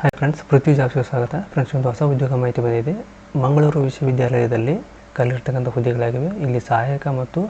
Hi friends ಪೃಥ್ವಿ ಜಾಬ್ಸ್ಗೆ ಸ್ವಾಗತ. Friends ಒಂದು ಹೊಸ ಉದ್ಯೋಗ ಮಾಹಿತಿ ಬಂದಿದೆ. ಮಂಗಳೂರು ವಿಶ್ವವಿದ್ಯಾಲಯದಲ್ಲಿ ಕಲಿರ್ತಕ್ಕಂಥ ಹುದ್ದೆಗಳಾಗಿವೆ. ಇಲ್ಲಿ ಸಹಾಯಕ ಮತ್ತು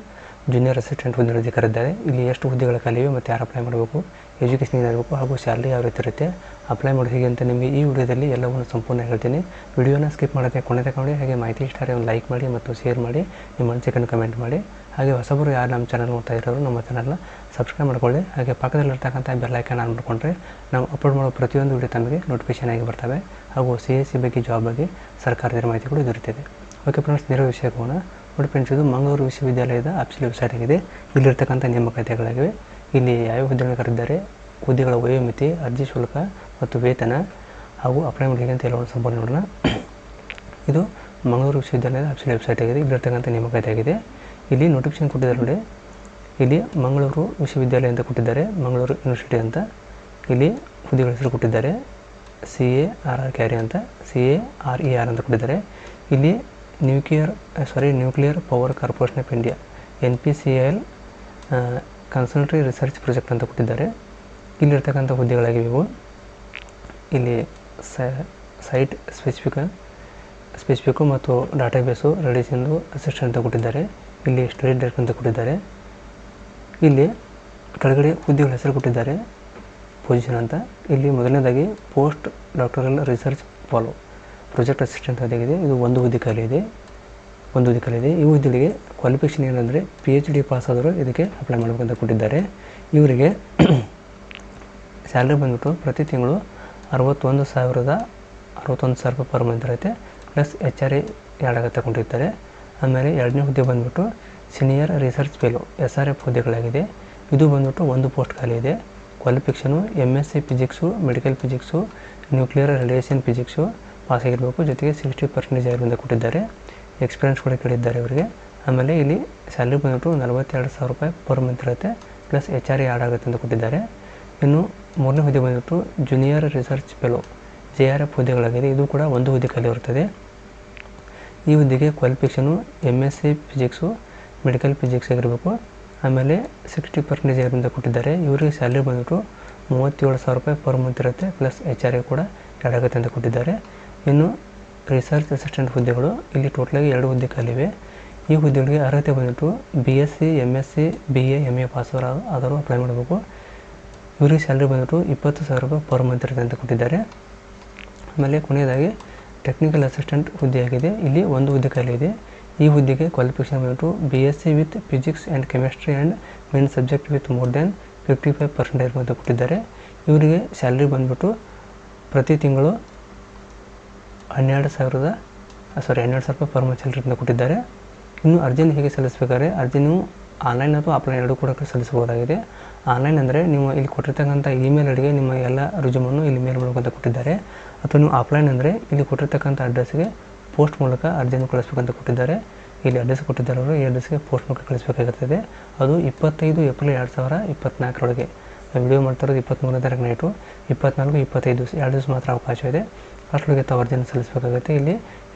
ಜೂನಿಯರ್ ಅಸಿಸ್ಟೆಂಟ್ ಹುದ್ದೆ ಕರೆದಿದ್ದಾರೆ ಇಲ್ಲಿ ಎಷ್ಟು ಹುದ್ದೆಗಳ ಕಲಿವೆ ಮತ್ತು ಯಾರು ಅಪ್ಲೈ ಮಾಡಬೇಕು? ಎಜುಕೇಷನ್ ಏನಿರಬೇಕು ಹಾಗೂ ಸ್ಯಾಲ್ರಿ ಯಾವ ರೀತಿ ಇರುತ್ತೆ? ಅಪ್ಲೈ ಮಾಡೋದು ಹೇಗೆ ಅಂತ ನಿಮಗೆ ಈ ವಿಡಿಯೋದಲ್ಲಿ ಎಲ್ಲವನ್ನು ಸಂಪೂರ್ಣ ಹೇಳ್ತೀನಿ. ವಿಡಿಯೋನ ಸ್ಕಿಪ್ ಮಾಡದೆ ಕೊನೆ ತಗೊಂಡು ಹಾಗೆ ಮಾಹಿತಿ ಇಷ್ಟ ಆದರೆ ಒಂದು ಲೈಕ್ ಮಾಡಿ ಮತ್ತು ಶೇರ್ ಮಾಡಿ. ನಿಮ್ಮ ಅನಿಸಿಕೆಯನ್ನು ಕಮೆಂಟ್ ಮಾಡಿ. ಹಾಗೆ ಹೊಸಬರು ಯಾರು ನಮ್ಮ ಚಾನಲ್ ನೋಡ್ತಾ ಇರೋರು, ನಮ್ಮ ಚಾನಲ್ನ ಸಬ್ಸ್ಕ್ರೈಬ್ ಮಾಡ್ಕೊಳ್ಳಿ. ಹಾಗೆ ಪಕ್ಕದಲ್ಲಿರ್ತಕ್ಕಂಥ ಬೆಲ್ ಐಕಾನ್ ಆನ್ ಮಾಡಿಕೊಂಡ್ರೆ ನಾವು ಅಪ್ಲೋಡ್ ಮಾಡೋ ಪ್ರತಿಯೊಂದು ವಿಡಿಯೋ ತಮಗೆ ನೋಟಿಫಿಕೇಶನ್ ಆಗಿ ಬರ್ತವೆ. ಹಾಗೂ ಸಿ ಎಸ್ ಸಿ ಬಗ್ಗೆ ಜಾಬ್ ಬಗ್ಗೆ ಸರ್ಕಾರದ ಮಾಹಿತಿ ಕೂಡ ದೊರೆತಿದೆ ಓಕೆ ಫ್ರೆಂಡ್ಸ್ ನೇರ ವಿಷಯ ಹೋಗೋಣ ನೋಡಿ ಫ್ರೆಂಡ್ಸ್ ಇದು ಮಂಗಳೂರು ವಿಶ್ವವಿದ್ಯಾಲಯದ ಆಫೀಸಿಯಲ್ ವೆಬ್ಸೈಟ್ ಆಗಿದೆ. ಇಲ್ಲಿರ್ತಕ್ಕಂಥ ನೇಮಕಾತಿಗಳಾಗಿವೆ. ಇಲ್ಲಿ ಯಾವ ಹುದ್ದೆಗಳು ಕರೆದಿದ್ದಾರೆ ಹುದ್ದೆಗಳ ವಯೋಮಿತಿ, ಅರ್ಜಿ ಶುಲ್ಕ ಮತ್ತು ವೇತನ ಹಾಗೂ ಅಪ್ಲೈ ಮಾಡಿ ಅಂತ ಹೇಳೋಣ ಸಂಪೂರ್ಣ ನೋಡೋಣ. ಇದು ಮಂಗಳೂರು ವಿಶ್ವವಿದ್ಯಾಲಯದ ಆಫೀಸಿಯಲ್ ವೆಬ್ಸೈಟ್ ಆಗಿದೆ. ಇಲ್ಲಿರ್ತಕ್ಕಂಥ ನೇಮಕಾತಿ ಆಗಿದೆ ಇಲ್ಲಿ ನೋಟಿಫಿಕೇಶನ್ ಕೊಟ್ಟಿದ್ದಾರೆ ನೋಡಿ. ಇಲ್ಲಿ ಮಂಗಳೂರು ವಿಶ್ವವಿದ್ಯಾಲಯ ಅಂತ ಕೊಟ್ಟಿದ್ದಾರೆ. ಮಂಗಳೂರು ಯೂನಿವರ್ಸಿಟಿ ಅಂತ. ಇಲ್ಲಿ ಹುದ್ದೆಗಳ ಹೆಸರು ಕೊಟ್ಟಿದ್ದಾರೆ. C A R R carry ಅಂತ. C A R E R ಅಂತ ಕೊಟ್ಟಿದ್ದಾರೆ. ಇಲ್ಲಿ nuclear sorry nuclear power corporation of India N P C L consultancy research project ಅಂತ ಕೊಟ್ಟಿದ್ದಾರೆ. ಇಲ್ಲಿರ್ತಕ್ಕಂಥ ಹುದ್ದೆಗಳಾಗಿವೆ ಇವು. ಇಲ್ಲಿ ಸೈಟ್ ಸ್ಪೆಸಿಫಿಕ್ ಸ್ಪೆಸಿಫಿಕ್ಕು ಮತ್ತು ಡಾಟಾಬೇಸು ರೆಡಿಸಿಂದು ಅಸಿಸ್ಟೆಂಟ್ ಅಂತ ಕೊಟ್ಟಿದ್ದಾರೆ. ಇಲ್ಲಿ ಸ್ಟಡಿ ಡೈರೆಕ್ಟ್ ಅಂತ ಕೊಟ್ಟಿದ್ದಾರೆ. ಇಲ್ಲಿ ಕೆಳಗಡೆ ಹುದ್ದೆಗಳ ಹೆಸರು ಕೊಟ್ಟಿದ್ದಾರೆ. ಪೊಸಿಷನ್ ಅಂತ. ಇಲ್ಲಿ ಮೊದಲನೇದಾಗಿ post doctoral research fellow project assistant ಹುದ್ದೆಗಿದೆ ಇದು ಒಂದು ಹುದ್ದೆ ಖಾಲಿ ಇದೆ. ಒಂದು ಹುದ್ದೆ ಖಾಲಿ ಇದೆ. ಈ ಹುದ್ದೆಗಳಿಗೆ ಕ್ವಾಲಿಫಿಕೇಷನ್ ಏನಂದರೆ ಪಿ ಎಚ್ ಡಿ ಪಾಸ್ ಆದರೂ ಇದಕ್ಕೆ ಅಪ್ಲೈ ಮಾಡಬೇಕಂತ ಕೊಟ್ಟಿದ್ದಾರೆ. ಇವರಿಗೆ ಸ್ಯಾಲ್ರಿ ಬಂದ್ಬಿಟ್ಟು ಪ್ರತಿ ತಿಂಗಳು ಅರವತ್ತೊಂದು ಸಾವಿರದ ಅರವತ್ತೊಂದು ಸಾವಿರ ರೂಪಾಯಿ ಪರ್ ಮಂತ್ ಇರುತ್ತೆ. ಪ್ಲಸ್ ಎಚ್ ಆರ್ ಎ ಎರಡಾಗ ತಗೊಂಡಿರ್ತಾರೆ. ಆಮೇಲೆ ಎರಡನೇ ಹುದ್ದೆ ಬಂದ್ಬಿಟ್ಟು senior research fellow S R F ಹುದ್ದೆಗಳಾಗಿದೆ. ಇದು ಬಂದ್ಬಿಟ್ಟು ಒಂದು ಪೋಸ್ಟ್ ಖಾಲಿ ಇದೆ. Qualification M S C physics medical physics nuclear radiation physics pass ಆಗಿರಬೇಕು ಜೊತೆಗೆ ಸಿಕ್ಸ್ಟಿ ಪರ್ಸೆಂಟೇಜ್ ಆಗಿರೋದ್ರಿಂದ ಕೊಟ್ಟಿದ್ದಾರೆ. ಎಕ್ಸ್ಪೀರಿಯನ್ಸ್ ಕೂಡ ಕೇಳಿದ್ದಾರೆ ಇವರಿಗೆ ಆಮೇಲೆ ಇಲ್ಲಿ ಸ್ಯಾಲ್ರಿ ಬಂದ್ಬಿಟ್ಟು ನಲವತ್ತೆರಡು ಸಾವಿರ ರೂಪಾಯಿ ಪರ್ ಮಂತ್ ಇರುತ್ತೆ. ಪ್ಲಸ್ ಎಚ್ ಆರ್ ಆಡ್ ಆಗುತ್ತೆ ಅಂತ ಕೊಟ್ಟಿದ್ದಾರೆ. ಇನ್ನು ಮೂರನೇ ಹುದ್ದೆ ಬಂದ್ಬಿಟ್ಟು junior research fellow J R F ಹುದ್ದೆಗಳಾಗಿದೆ. ಇದು ಕೂಡ ಒಂದು ಹುದ್ದೆ ಖಾಲಿ ಇರುತ್ತದೆ. ಈ ಹುದ್ದೆಗೆ qualification M S C physics medical physics ಆಗಿರಬೇಕು. ಆಮೇಲೆ ಸಿಕ್ಸ್ಟಿ ಪರ್ಸೆಂಟೇಜ್ ಆಗಿರೋದ್ರಿಂದ ಕೊಟ್ಟಿದ್ದಾರೆ. ಇವರಿಗೆ ಸ್ಯಾಲ್ರಿ ಬಂದ್ಬಿಟ್ಟು ಮೂವತ್ತೇಳು ಸಾವಿರ ರೂಪಾಯಿ ಪರ್ ಮಂತ್ ಇರುತ್ತೆ. ಪ್ಲಸ್ ಎಚ್ ಆರ್ ಎ ಕೂಡ ಎರಡಾಗುತ್ತೆ ಅಂತ ಕೊಟ್ಟಿದ್ದಾರೆ. ಇನ್ನು ರಿಸರ್ಚ್ ಅಸಿಸ್ಟೆಂಟ್ ಹುದ್ದೆಗಳು, ಇಲ್ಲಿ ಟೋಟಲಾಗಿ ಎರಡು ಹುದ್ದೆ ಖಾಲಿವೆ. ಈ ಹುದ್ದೆಗಳಿಗೆ ಅರ್ಹತೆ ಬಂದ್ಬಿಟ್ಟು B S C M S C B A M A pass ಆದರೂ ಅಪ್ಲೈ ಮಾಡಬೇಕು. ಇವರಿಗೆ ಸ್ಯಾಲ್ರಿ ಬಂದ್ಬಿಟ್ಟು ಇಪ್ಪತ್ತು ಸಾವಿರ ರೂಪಾಯಿ ಪರ್ ಮಂತ್ ಇರುತ್ತೆ ಅಂತ ಕೊಟ್ಟಿದ್ದಾರೆ. ಆಮೇಲೆ ಕೊನೆಯದಾಗಿ ಟೆಕ್ನಿಕಲ್ ಅಸಿಸ್ಟೆಂಟ್ ಹುದ್ದೆಯಾಗಿದೆ ಇಲ್ಲಿ ಒಂದು ಹುದ್ದೆ ಖಾಲಿ ಇದೆ. ಈ ಹುದ್ದೆಗೆ ಕ್ವಾಲಿಫಿಕೇಷನ್ ಬಂದ್ಬಿಟ್ಟು B S C with physics and chemistry and main subject with more than fifty five percentage ಅಂತ ಕೊಟ್ಟಿದ್ದಾರೆ. ಇವರಿಗೆ ಸ್ಯಾಲ್ರಿ ಬಂದ್ಬಿಟ್ಟು ಪ್ರತಿ ತಿಂಗಳು ಹನ್ನೆರಡು ಸಾವಿರದ ಸಾರಿ ಹನ್ನೆರಡು ಸಾವಿರ ರೂಪಾಯಿ ಫಾರ್ಮ್ ಮಂತ್ ಕೊಟ್ಟಿದ್ದಾರೆ. ಇನ್ನು ಅರ್ಜಿಯನ್ನು ಹೇಗೆ ಸಲ್ಲಿಸಬೇಕಾದ್ರೆ ಅರ್ಜಿ ನೀವು ಆನ್ಲೈನ್ ಅಥವಾ ಆಫ್ಲೈನ್ ಎರಡೂ ಕೂಡ ಸಲ್ಲಿಸಬಹುದಾಗಿದೆ. ಆನ್ಲೈನ್ ಅಂದರೆ ನೀವು ಇಲ್ಲಿ ಕೊಟ್ಟಿರ್ತಕ್ಕಂಥ ಇಮೇಲ್ ಅಡಿಗೆ ನಿಮ್ಮ ಎಲ್ಲ ರುಜುಮನ್ನು ಇಲ್ಲಿ ಮೇಲ್ ಮೂಲಕ ಕೊಟ್ಟಿದ್ದಾರೆ. ಅಥವಾ ನೀವು ಆಫ್ಲೈನ್ ಅಂದರೆ ಇಲ್ಲಿ ಕೊಟ್ಟಿರ್ತಕ್ಕಂಥ ಅಡ್ರೆಸ್ಗೆ ಪೋಸ್ಟ್ ಮೂಲಕ ಅರ್ಜಿಯನ್ನು ಕಳಿಸ್ಬೇಕಂತ ಕೊಟ್ಟಿದ್ದಾರೆ. ಇಲ್ಲಿ ಅಡ್ರೆಸ್ ಕೊಟ್ಟಿದ್ದಾರೆ ಅವರು, ಈ ಅಡ್ರೆಸ್ಗೆ ಪೋಸ್ಟ್ ಮೂಲಕ ಕಳಿಸಬೇಕಾಗುತ್ತದೆ ಅದು ಇಪ್ಪತ್ತೈದು ಏಪ್ರಿಲ್ ಎರಡು ಸಾವಿರ ಇಪ್ಪತ್ತ್ನಾಲ್ಕರೊಳಗೆ ವಿಡಿಯೋ ಮಾಡ್ತಿರೋದು ಇಪ್ಪತ್ತ್ಮೂರನೇ ತಾರೀಕು ನೈಟು ಇಪ್ಪತ್ನಾಲ್ಕು, ಇಪ್ಪತ್ತೈದು ದಿವಸ, ಎರಡು ದಿವಸ ಮಾತ್ರ ಅವಕಾಶ ಇದೆ. ಅಷ್ಟೊಳಗೆ ತಾವು ಅರ್ಜಿನ ಸಲ್ಲಿಸಬೇಕಾಗುತ್ತೆ. ಇಲ್ಲಿ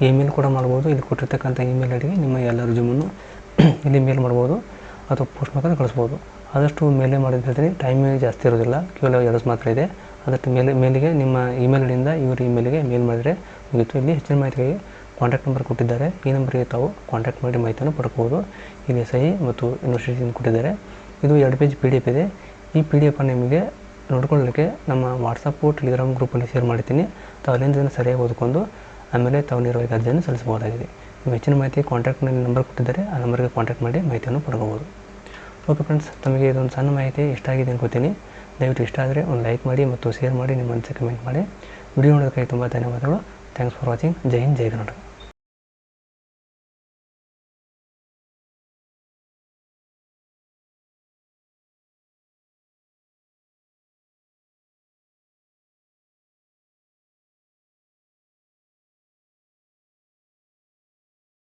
ಇಮೇಲ್ ಕೂಡ ಮಾಡ್ಬೋದು. ಇಲ್ಲಿ ಕೊಟ್ಟಿರ್ತಕ್ಕಂಥ ಇಮೇಲ್ ಅಡಿಗೆ ನಿಮ್ಮ ಎಲ್ಲ ರುಜುಮನ್ನು ಇಲ್ಲಿ ಮೇಲ್ ಮಾಡ್ಬೋದು. ಅಥವಾ ಪೋಸ್ಟ್ ಮೂಲಕ ಕಳಿಸ್ಬೋದು. ಆದಷ್ಟು ಮೇಲೆ ಮಾಡಿದ್ರೆ ಟೈಮ್ ಜಾಸ್ತಿ ಇರೋದಿಲ್ಲ. ಕೇವಲ ಎರಡು ದಿವಸ ಮಾತ್ರ ಇದೆ. ಅದಷ್ಟು ಮೇಲೆ, ಮೇಲಿಗೆ ನಿಮ್ಮ ಇಮೇಲ್ ಐಡಿಯಿಂದ ಇವ್ರ ಇಮೇಲ್ಗೆ ಮೇಲ್ ಮಾಡಿದರೆ ಮುಗಿತು. ಇಲ್ಲಿ ಹೆಚ್ಚಿನ ಮಾಹಿತಿಗೆ ಕಾಂಟ್ಯಾಕ್ಟ್ ನಂಬರ್ ಕೊಟ್ಟಿದ್ದಾರೆ. ಈ ನಂಬರ್ಗೆ ತಾವು ಕಾಂಟ್ಯಾಕ್ಟ್ ಮಾಡಿ ಮಾಹಿತಿಯನ್ನು ಪಡ್ಕೋಬೋದು ಇಲ್ಲಿ ಸಹಿ ಮತ್ತು ಯೂನಿವರ್ಸಿಟಿಯಿಂದ ಕೊಟ್ಟಿದ್ದಾರೆ. ಇದು ಎರಡು ಪೇಜ್ ಪಿ ಇದೆ. ಈ ಪಿ ಡಿ ಎಫನ್ನು ನಿಮಗೆ ನೋಡ್ಕೊಳ್ಳೋಕ್ಕೆ ನಮ್ಮ ವಾಟ್ಸಪ್ಪು ಟೆಲಿಗ್ರಾಮ್ ಗ್ರೂಪಲ್ಲಿ ಶೇರ್ ಮಾಡ್ತೀನಿ ತಾವು ಅಲ್ಲಿಂದ ಸರಿಯಾಗಿ ಓದ್ಕೊಂಡು ಆಮೇಲೆ ತಾವು ನೇರವಾಗಿ ಅರ್ಜಿಯನ್ನು ಸಲ್ಲಿಸಬಹುದಾಗಿದೆ. ನೀವು ಹೆಚ್ಚಿನ ಮಾಹಿತಿ ಕಾಂಟ್ಯಾಕ್ಟ್ನಲ್ಲಿ ನಂಬರ್ ಕೊಟ್ಟಿದ್ದಾರೆ. ಆ ನಂಬರ್ಗೆ ಕಾಂಟ್ಯಾಕ್ಟ್ ಮಾಡಿ ಮಾಹಿತಿಯನ್ನು ಪಡ್ಕೋಬೋದು ಓಕೆ ಫ್ರೆಂಡ್ಸ್ ತಮಗೆ ಇದೊಂದು ಸಣ್ಣ ಮಾಹಿತಿ ಇಷ್ಟ ಆಗಿದೆ ಅನ್ಕೋತೀನಿ ದಯವಿಟ್ಟು ಇಷ್ಟ ಆದರೆ ಒಂದು ಲೈಕ್ ಮಾಡಿ ಮತ್ತು ಶೇರ್ ಮಾಡಿ, ನಿಮ್ಮ ಮನಸ್ಸಿಗೆ ಕಮೆಂಟ್ ಮಾಡಿ. ವಿಡಿಯೋ ನೋಡೋದಕ್ಕಾಗಿ ತುಂಬ ಧನ್ಯವಾದಗಳು. ಥ್ಯಾಂಕ್ಸ್ ಫಾರ್ ವಾಚಿಂಗ್ ಜೈ ಹಿಂದ್, ಜೈ ಕರ್ನಾಟಕ.